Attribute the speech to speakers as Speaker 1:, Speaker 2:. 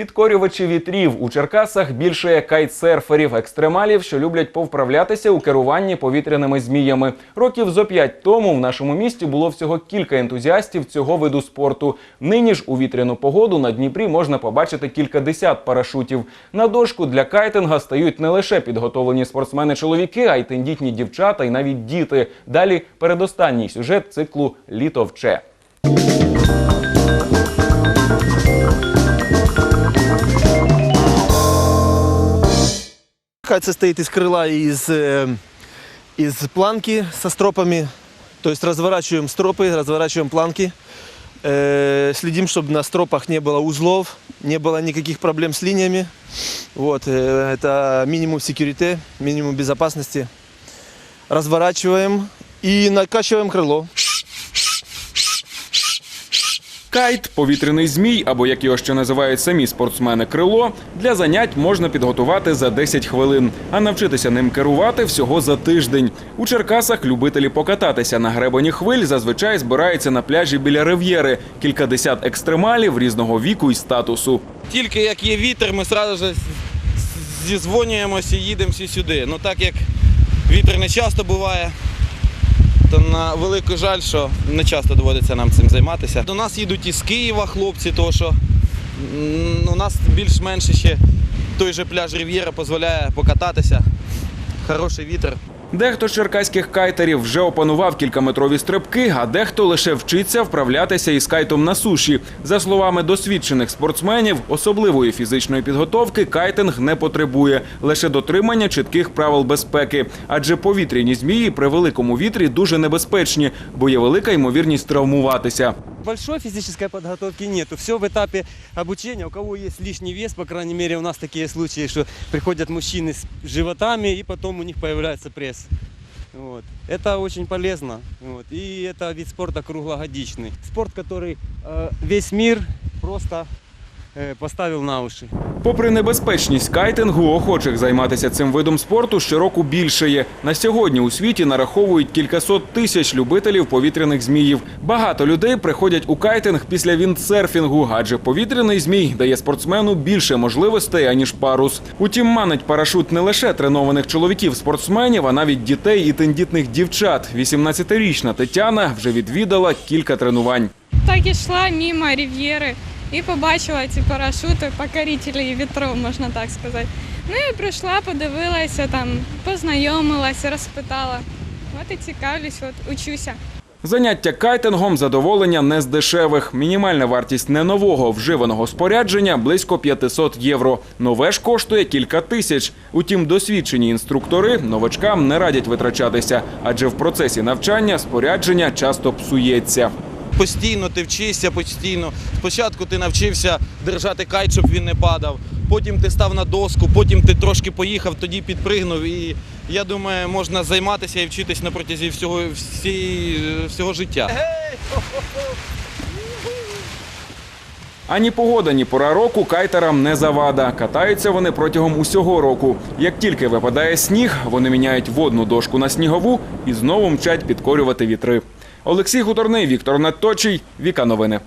Speaker 1: Підкорювачі вітрів у Черкасах більше кайтсерферів, екстремалів, що люблять повправлятися у керуванні повітряними зміями. Років зо п'ять тому в нашому місті було всього кілька ентузіастів цього виду спорту. Нині ж у вітряну погоду на Дніпрі можна побачити кількадесят парашутів. На дошку для кайтинга стають не лише підготовлені спортсмени-чоловіки, а й тендітні дівчата і навіть діти. Далі передостанній сюжет циклу Літо вче.
Speaker 2: Кайт состоит из крыла и из, э, из планки со стропами. То есть разворачиваем стропы, разворачиваем планки. Э, следим, чтобы на стропах не было узлов, не было никаких проблем с линиями. Вот, э, это минимум security, минимум безопасности. Разворачиваем и накачиваем крыло.
Speaker 1: Кайт, повітряний змій, або як його ще називають самі спортсмени крило, для занять можна підготувати за 10 хвилин, а навчитися ним керувати всього за тиждень. У Черкасах любителі покататися на гребені хвиль зазвичай збираються на пляжі біля рив'єри. Кількадесят екстремалів різного віку і статусу.
Speaker 3: Тільки як є вітер, ми одразу ж зізвонюємося і їдемо всі сюди. Ну так як вітер не часто буває, то на велику жаль, що не часто доводиться нам цим займатися. До нас їдуть із Києва хлопці, тому що у нас більш-менш ще той же пляж Рів'єра дозволяє покататися. Хороший вітер.
Speaker 1: Дехто з черкаських кайтерів вже опанував кількаметрові стрибки, а дехто лише вчиться вправлятися із кайтом на суші. За словами досвідчених спортсменів, особливої фізичної підготовки кайтинг не потребує, лише дотримання чітких правил безпеки. Адже повітряні змії при великому вітрі дуже небезпечні, бо є велика ймовірність травмуватися
Speaker 4: Большой физической подготовки нету. Все в этапе обучения. У кого есть лишний вес, по крайней мере, у нас такие случаи, что приходят мужчины с животами, и потом у них появляется пресс. Вот. Это очень полезно. Вот. И это вид спорта круглогодичный. Спорт, который э, весь мир просто э, поставил на уши.
Speaker 1: Попри небезпечність кайтингу, охочих займатися цим видом спорту щороку більшає. На сьогодні у світі нараховують кількасот тисяч любителів повітряних зміїв. Багато людей приходять у кайтинг після віндсерфінгу, адже повітряний змій дає спортсмену більше можливостей аніж парус. Утім, манить парашут не лише тренованих чоловіків-спортсменів, а навіть дітей і тендітних дівчат. 18-річна Тетяна вже відвідала кілька тренувань.
Speaker 5: Так ішла мимо Рів'єри і побачила ці парашути, покорителі вітров, можна так сказати. Ну і прийшла, подивилася, там, познайомилася, розпитала. От і цікавлюсь, от учуся.
Speaker 1: Заняття кайтингом задоволення не з дешевих. Мінімальна вартість не нового вживаного спорядження близько 500 євро. Нове ж коштує кілька тисяч. Утім, досвідчені інструктори новачкам не радять витрачатися, адже в процесі навчання спорядження часто псується.
Speaker 3: Постійно ти вчишся, постійно. Спочатку ти навчився держати кайт, щоб він не падав. Потім ти став на доску, потім ти трошки поїхав, тоді підпригнув. І я думаю, можна займатися і вчитись на протязі всього, всього життя.
Speaker 1: Ані погода, ні пора року кайтерам не завада. Катаються вони протягом усього року. Як тільки випадає сніг, вони міняють водну дошку на снігову і знову мчать підкорювати вітри. Олексій Гуторний, Віктор Наточий, Віка Новини.